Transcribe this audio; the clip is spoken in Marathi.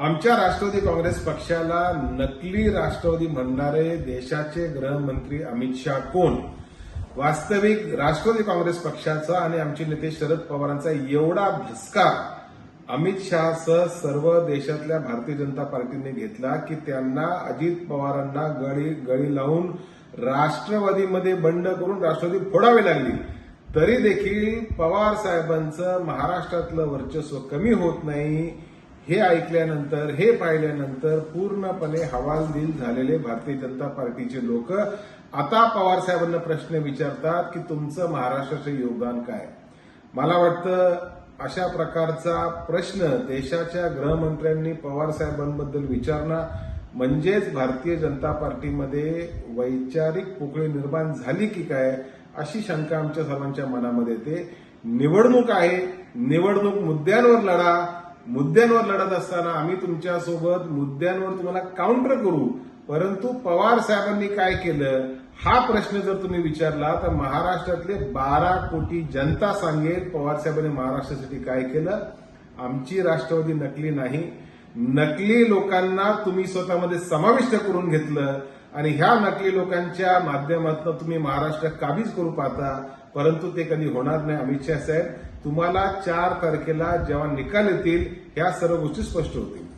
आमच्या राष्ट्रवादी काँग्रेस पक्षाला नकली राष्ट्रवादी म्हणणारे देशाचे गृहमंत्री अमित शहा कोण? वास्तविक राष्ट्रवादी काँग्रेस पक्षाचा आणि आमचे नेते शरद पवारांचा एवढा भस्का अमित शहासह सर्व देशातल्या भारतीय जनता पार्टीने घेतला की त्यांना अजित पवारांना गळी गळी लावून राष्ट्रवादीमध्ये बंड करून राष्ट्रवादी फोडावी लागली. तरी देखील पवार साहेबांचं महाराष्ट्रातलं वर्चस्व कमी होत नाही. हे ऐकल्यानंतर हे पाहिल्यानंतर पूर्णपणे हवालदिल झालेले भारतीय जनता पार्टीचे लोक आता पवार साहेबांना प्रश्न विचारतात की तुमचं महाराष्ट्राचं योगदान काय? मला वाटतं अशा प्रकारचा प्रश्न देशाच्या गृहमंत्र्यांनी पवार साहेबांबद्दल विचारणं म्हणजेच भारतीय जनता पार्टीमध्ये वैचारिक पोकळी निर्माण झाली की काय अशी शंका आमच्या सर्वांच्या मनामध्ये येते. निवडणूक आहे. निवडणूक मुद्द्यांवर लढा. मुद्द्यांवर लढत असताना आम्ही तुमच्यासोबत मुद्द्यांवर तुम्हाला काउंटर करू. परंतु पवार साहेबांनी काय केलं? हा प्रश्न जर तुम्ही विचारला तर महाराष्ट्रातले बारा कोटी जनता सांगेल पवार साहेबांनी महाराष्ट्रासाठी काय केलं? आमची राष्ट्रवादी नकली नाही. नकली लोकांना तुम्ही स्वतःमध्ये समाविष्ट करून घेतलं. आणि ह्या नकली लोकांच्या माध्यमातून तुम्ही महाराष्ट्र काबीज करू पाहता परंतु ते कधी होणार नाही. अमित शहा साहेब तुम्हाला चार तारखेला जेव्हा निकाल येतील ह्या सर्व गोष्टी स्पष्ट होतील.